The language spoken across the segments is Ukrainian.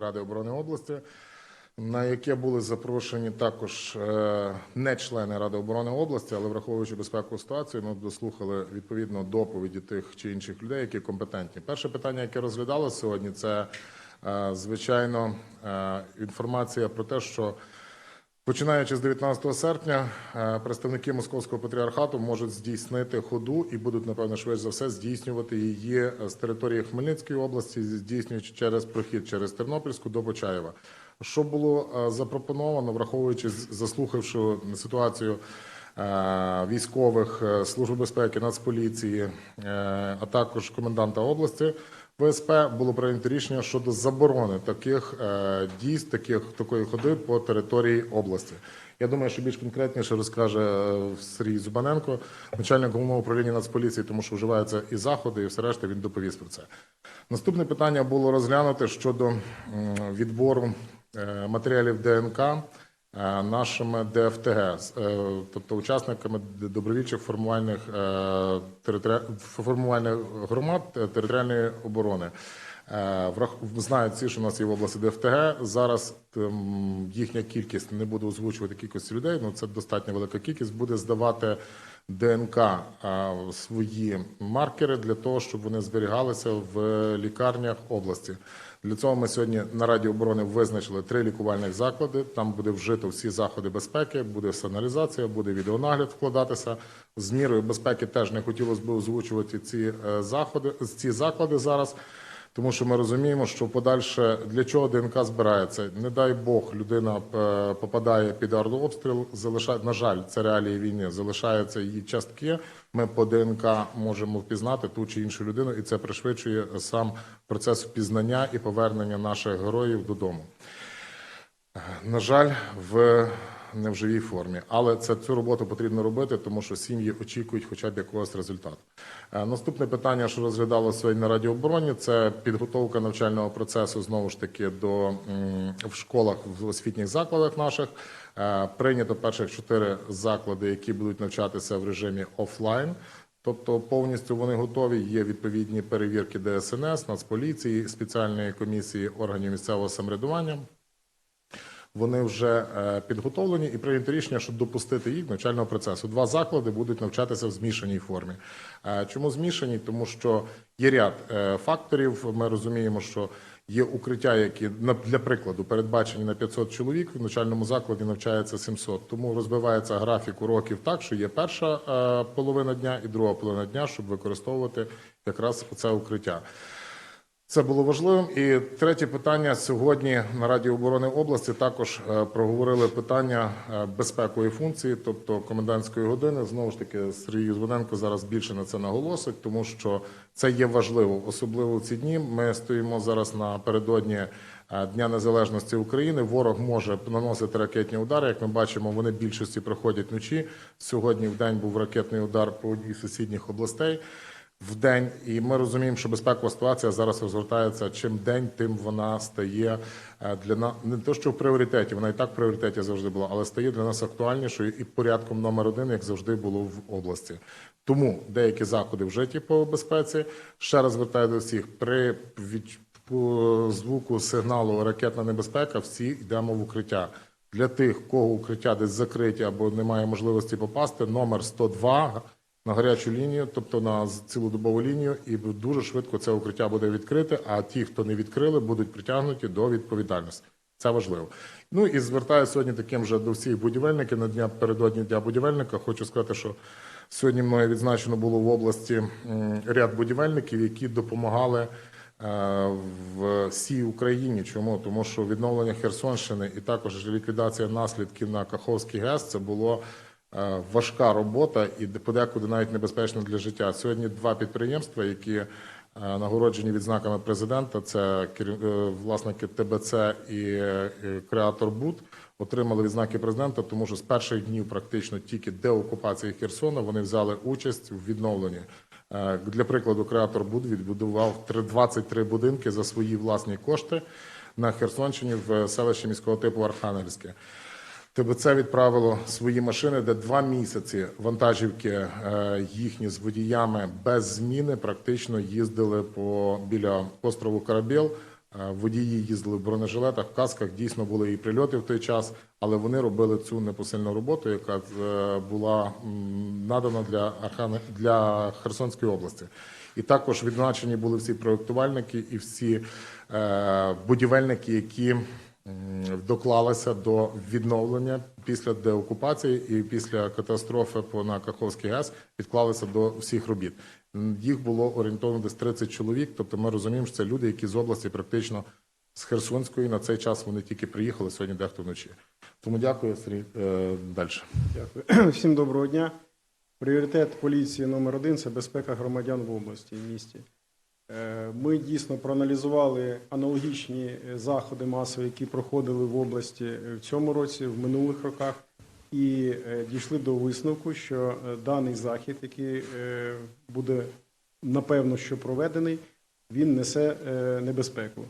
Ради оборони області, на яке були запрошені також е, не члени Ради оборони області, але враховуючи безпекову ситуацію, ми дослухали відповідно доповіді тих чи інших людей, які компетентні. Перше питання, яке розглядалося сьогодні, це е, звичайно е, інформація про те, що Починаючи з 19 серпня, е, представники Московського патріархату можуть здійснити ходу і будуть, напевно, швидше за все здійснювати її е, з території Хмельницької області, здійснюючи через прохід через Тернопільську до Почаєва. Що було е, запропоновано, враховуючи заслухавши ситуацію військових Служби безпеки, Нацполіції, а також коменданта області. ВСП було прийнято рішення щодо заборони таких е, дій, таких такої ходи по території області. Я думаю, що більш конкретніше розкаже е, Сергій Зубаненко, начальник головного управління Нацполіції, тому що вживаються і заходи, і все решта він доповість про це. Наступне питання було розглянуте щодо відбору е, матеріалів ДНК нашими ДФТГ, е, тобто учасниками добровільчих формувальних е, формувальних громад е, територіальної оборони. Е, Знають всі, що у нас є в області ДФТГ. Зараз ем, їхня кількість не буду озвучувати кількості людей, але це достатньо велика кількість. Буде здавати ДНК е, свої маркери для того, щоб вони зберігалися в лікарнях області. Для цього ми сьогодні на Раді оборони визначили три лікувальних заклади. Там буде вжито всі заходи безпеки, буде сигналізація, буде відеонагляд вкладатися. З мірою безпеки теж не хотілося б озвучувати ці е, заходи, ці заклади зараз. Тому що ми розуміємо, що подальше для чого ДНК збирається. Не дай Бог, людина е, попадає під артобстріл, на жаль, це реалії війни, залишаються її частки. Ми по ДНК можемо впізнати ту чи іншу людину, і це пришвидшує сам процес впізнання і повернення наших героїв додому. На жаль, в не в живій формі, але це цю роботу потрібно робити, тому що сім'ї очікують хоча б якогось результату. Е, Наступне питання, що розглядалося сьогодні на Раді обороні, це підготовка навчального процесу знову ж таки до в школах в освітніх закладах наших. Е, Прийнято перших чотири заклади, які будуть навчатися в режимі офлайн. Тобто повністю вони готові. Є відповідні перевірки ДСНС, Нацполіції, спеціальної комісії органів місцевого самоврядування. Вони вже е, підготовлені і прийнято рішення, щоб допустити їх навчального процесу. Два заклади будуть навчатися в змішаній формі. Е, Чому змішані? Тому що є ряд е, факторів. Ми розуміємо, що є укриття, які для прикладу передбачені на 500 чоловік. В навчальному закладі навчається 700. Тому розбивається графік уроків так, що є перша половина дня і друга половина дня, щоб використовувати якраз це укриття. Це було важливим. І третє питання сьогодні на Раді оборони області також е, проговорили питання е, безпекової функції, тобто комендантської години. Знову ж таки, Сергій Звоненко зараз більше на це наголосить, тому що це є важливо, особливо в ці дні. Ми стоїмо зараз напередодні е, Дня Незалежності України. Ворог може наносити ракетні удари. Як ми бачимо, вони більшості проходять вночі. Сьогодні в день був ракетний удар по одній сусідніх областей в день, і ми розуміємо, що безпекова ситуація зараз розгортається. Чим день, тим вона стає е, для нас не то, що в пріоритеті, вона і так в пріоритеті завжди була, але стає для нас актуальнішою і порядком номер один, як завжди було в області. Тому деякі заходи вжиті по безпеці. Ще раз звертаю до всіх при від звуку сигналу ракетна небезпека. Всі йдемо в укриття. Для тих, кого укриття десь закриті або немає можливості попасти, номер 102 на гарячу лінію, тобто на цілодобову лінію, і дуже швидко це укриття буде відкрите. А ті, хто не відкрили, будуть притягнуті до відповідальності. Це важливо. Ну і звертаю сьогодні таким же до всіх будівельників на дня передодні дня будівельника. Хочу сказати, що сьогодні мною відзначено було в області ряд будівельників, які допомагали. е, В всій Україні чому тому, що відновлення Херсонщини і також ліквідація наслідків на Каховський ГЕС це було важка робота і подекуди навіть небезпечно для життя. Сьогодні два підприємства, які е, нагороджені відзнаками президента, це е, власники ТБЦ і е, креатор Буд. Отримали відзнаки президента, тому що з перших днів практично тільки деокупації Херсона вони взяли участь в відновленні. Е, Для прикладу, креатор Буд відбудував три- 23 будинки за свої власні кошти на Херсонщині в селищі міського типу Архангельське. ТБЦ відправило свої машини, де два місяці вантажівки е, їхні з водіями без зміни практично їздили по біля острову Карабіл Е, Водії їздили в бронежилетах, в касках. Дійсно були і прильоти в той час, але вони робили цю непосильну роботу, яка е, була надана для Архани для Херсонської області. І також відзначені були всі проєктувальники і всі будівельники, які м, доклалися до відновлення після деокупації і після катастрофи по на Каховський ГЕС відклалися до всіх робіт. Їх було орієнтовно десь 30 чоловік. Тобто ми розуміємо, що це люди, які з області практично з Херсонської на цей час вони тільки приїхали сьогодні, дехто вночі. Тому дякую, Сергій. Е, далі. Дякую. Всім доброго дня. Пріоритет поліції номер один це безпека громадян в області і місті. Е, Ми дійсно проаналізували аналогічні е, заходи масові, які проходили в області е, в цьому році, в минулих роках, і дійшли до висновку, що даний захід, який буде напевно що проведений, він несе небезпеку.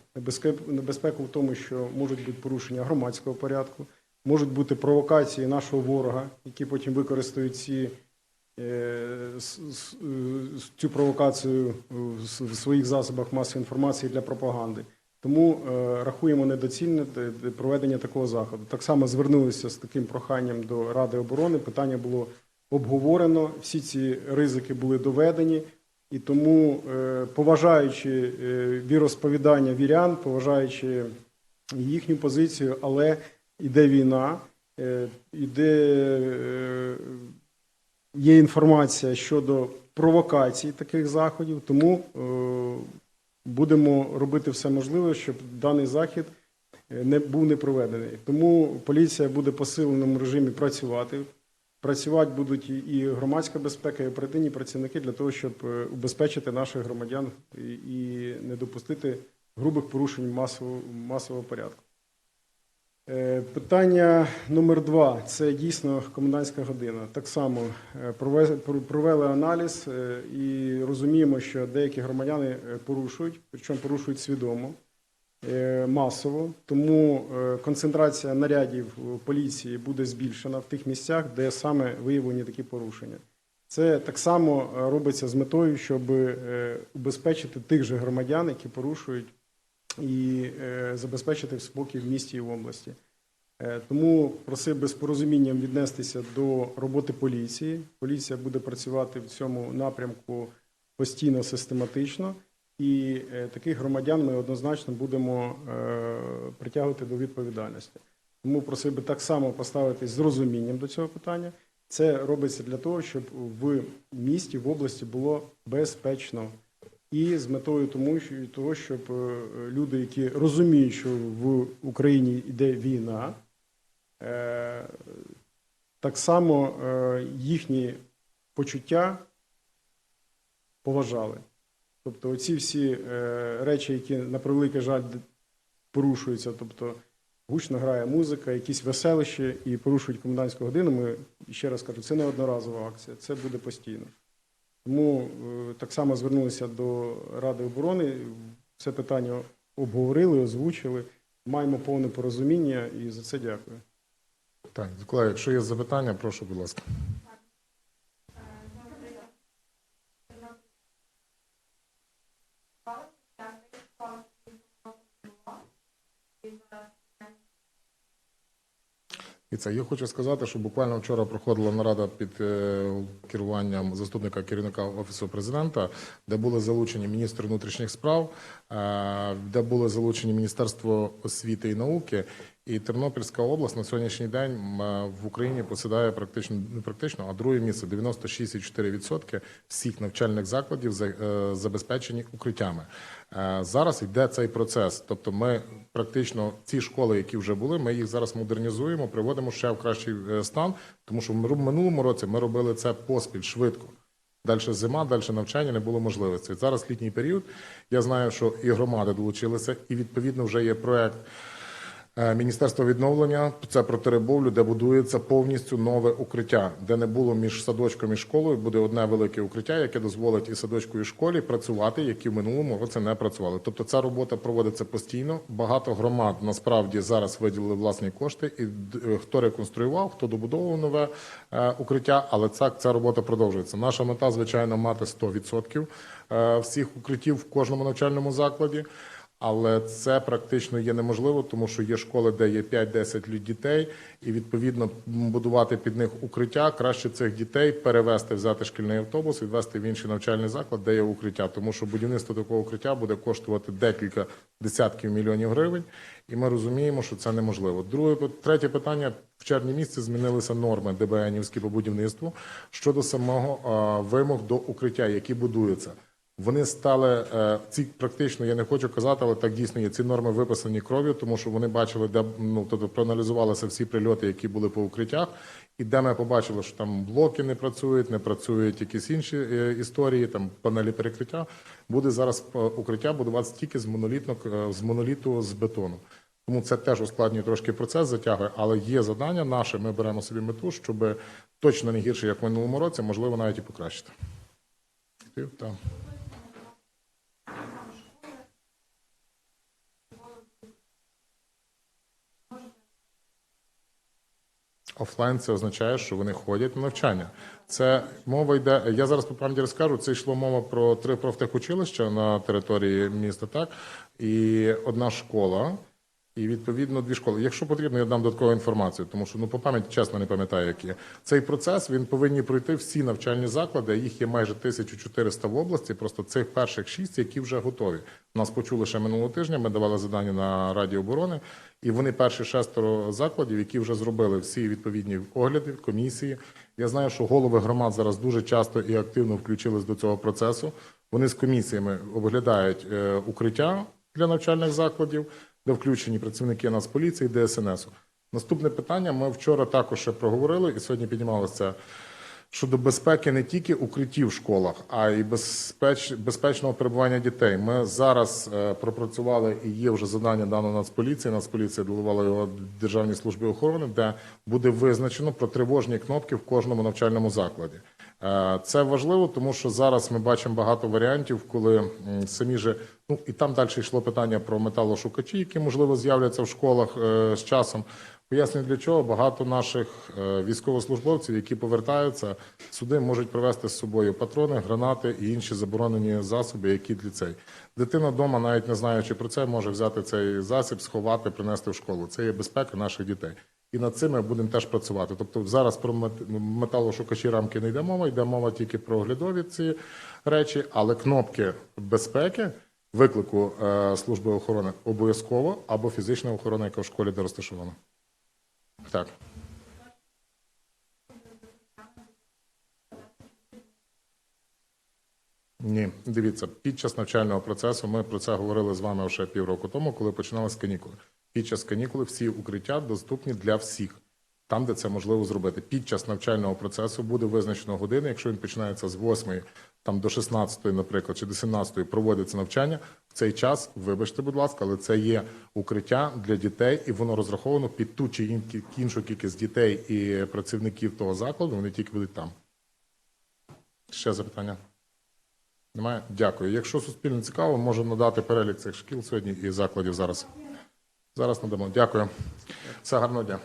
Небезпеку, в тому, що можуть бути порушення громадського порядку, можуть бути провокації нашого ворога, які потім використають ці, цю провокацію в своїх засобах масової інформації для пропаганди. Тому е, рахуємо недоцільне проведення такого заходу. Так само звернулися з таким проханням до Ради оборони. Питання було обговорено, всі ці ризики були доведені. І тому, е, поважаючи е, віросповідання вірян, поважаючи їхню позицію, але йде війна, е, іде, е, є інформація щодо провокацій таких заходів, тому е, будемо робити все можливе, щоб даний захід е, не був не проведений. Тому поліція буде в посиленому режимі працювати. Працювати будуть і- громадська безпека, і оперативні працівники для того, щоб е, убезпечити наших громадян і не допустити грубих порушень масового, масового порядку. Е, Питання номер два це дійсно комендантська година. Так само е, прове- провели аналіз е, і розуміємо, що деякі громадяни порушують, причому порушують свідомо, масово. Тому концентрація нарядів поліції буде збільшена в тих місцях, де саме виявлені такі порушення. Це так само робиться з метою, щоб убезпечити тих же громадян, які порушують і е, забезпечити спокій в місті і в області. Е, Тому просив би з порозумінням віднестися до роботи поліції. Поліція буде працювати в цьому напрямку постійно, систематично, і е, таких громадян ми однозначно будемо притягувати до відповідальності. Тому просив би так само поставитись з розумінням до цього питання. Це робиться для того, щоб в місті, в області було безпечно. І з метою тому, того, щоб е, люди, які розуміють, що в Україні йде війна, е, так само е, їхні почуття поважали. Тобто, оці всі речі, які на превеликий жаль порушуються, тобто гучно грає музика, якісь веселища і порушують комендантську годину. Ми ще раз кажу, це не одноразова акція, це буде постійно. Тому е, так само звернулися до Ради оборони. Це питання обговорили, озвучили. Маємо повне порозуміння і за це дякую. Так, колеги, якщо є запитання, прошу, будь ласка. Це я хочу сказати, що буквально вчора проходила нарада під е, керуванням заступника керівника офісу президента, де були залучені міністр внутрішніх справ, е, де були залучені Міністерство освіти і науки. І Тернопільська область на сьогоднішній день е, в Україні посідає практично не практично, а друге місце 96,4% всіх навчальних закладів за- е, забезпечені укриттями. Е, Зараз йде цей процес. Тобто, ми практично ці школи, які вже були, ми їх зараз модернізуємо, приводимо ще в кращий стан, тому що в минулому році ми робили це поспіль швидко. Далі зима, далі навчання не було можливості. Зараз літній період. Я знаю, що і громади долучилися, і відповідно вже є проект. Е, Міністерство відновлення це про Теребовлю, де будується повністю нове укриття, де не було між садочком і школою. Буде одне велике укриття, яке дозволить і садочку, і школі працювати, які в минулому році не працювали. Тобто ця робота проводиться постійно. Багато громад насправді зараз виділили власні кошти, і е, хто реконструював, хто добудовував нове е, укриття, але ця, ця робота продовжується. Наша мета, звичайно, мати 100% е, всіх укриттів в кожному навчальному закладі. Але це практично є неможливо, тому що є школи, де є 5-10 лю- дітей, і відповідно будувати під них укриття. Краще цих дітей перевести, взяти шкільний автобус, відвести в інший навчальний заклад, де є укриття. Тому що будівництво такого укриття буде коштувати декілька десятків мільйонів гривень, і ми розуміємо, що це неможливо. Друге третє питання в червні місяці змінилися норми ДБНівські по будівництву щодо самого а, вимог до укриття, які будуються. Вони стали е, ці практично, я не хочу казати, але так дійсно є. Ці норми виписані кров'ю, тому що вони бачили, де ну тобто проаналізувалися всі прильоти, які були по укриттях, і де ми побачили, що там блоки не працюють, не працюють якісь інші е, історії, там панелі перекриття. Буде зараз е, укриття будуватися тільки з монолітно е, з моноліту з бетону. Тому це теж ускладнює трошки процес, затягує, але є завдання наше. Ми беремо собі мету, щоб точно не гірше, як в минулому році, можливо, навіть і покращити. Так. Офлайн це означає, що вони ходять на навчання. Це мова йде. Я зараз по пам'яті розкажу. Це йшло мова про три профтехучилища на території міста, так і одна школа, і відповідно дві школи. Якщо потрібно, я дам додаткову інформацію, тому що ну по пам'яті чесно не пам'ятаю, які цей процес він повинні пройти всі навчальні заклади. Їх є майже 1400 в області. Просто цих перших шість, які вже готові. Нас почули ще минулого тижня. Ми давали завдання на Раді оборони, і вони перші шестеро закладів, які вже зробили всі відповідні огляди, комісії. Я знаю, що голови громад зараз дуже часто і активно включились до цього процесу. Вони з комісіями оглядають е, укриття для навчальних закладів, де включені працівники Нацполіції, ДСНС. Наступне питання. Ми вчора також проговорили, і сьогодні піднімалося щодо безпеки не тільки укриттів в школах, а й безпеч, безпечного перебування дітей. Ми зараз е, пропрацювали і є вже завдання дано Нацполіції. Нацполіція делегувала його Державній службі охорони, де буде визначено про тривожні кнопки в кожному навчальному закладі. Е, Це важливо, тому що зараз ми бачимо багато варіантів, коли самі же ну і там далі йшло питання про металошукачі, які можливо з'являться в школах е, з часом. Пояснюю для чого багато наших е, військовослужбовців, які повертаються сюди, можуть привезти з собою патрони, гранати і інші заборонені засоби, які для цей дитина вдома, навіть не знаючи про це, може взяти цей засіб, сховати, принести в школу. Це є безпека наших дітей. І над цим ми будемо теж працювати. Тобто зараз про металошукачі рамки не йде мова, йде мова тільки про оглядові ці речі, але кнопки безпеки виклику е, служби охорони обов'язково або фізична охорона, яка в школі де розташована. Так. Ні, дивіться, під час навчального процесу ми про це говорили з вами вже півроку тому, коли починалися канікули. Під час канікули всі укриття доступні для всіх, там, де це можливо зробити. Під час навчального процесу буде визначено години, якщо він починається з 8 там, до 16, наприклад, чи до 17 проводиться навчання. В цей час, вибачте, будь ласка, але це є укриття для дітей, і воно розраховано під ту чи іншу кількість дітей і працівників того закладу. Вони тільки будуть там. Ще запитання? Немає? Дякую. Якщо суспільно цікаво, можемо надати перелік цих шкіл сьогодні і закладів зараз. Зараз надамо. Дякую. Все гарного дня.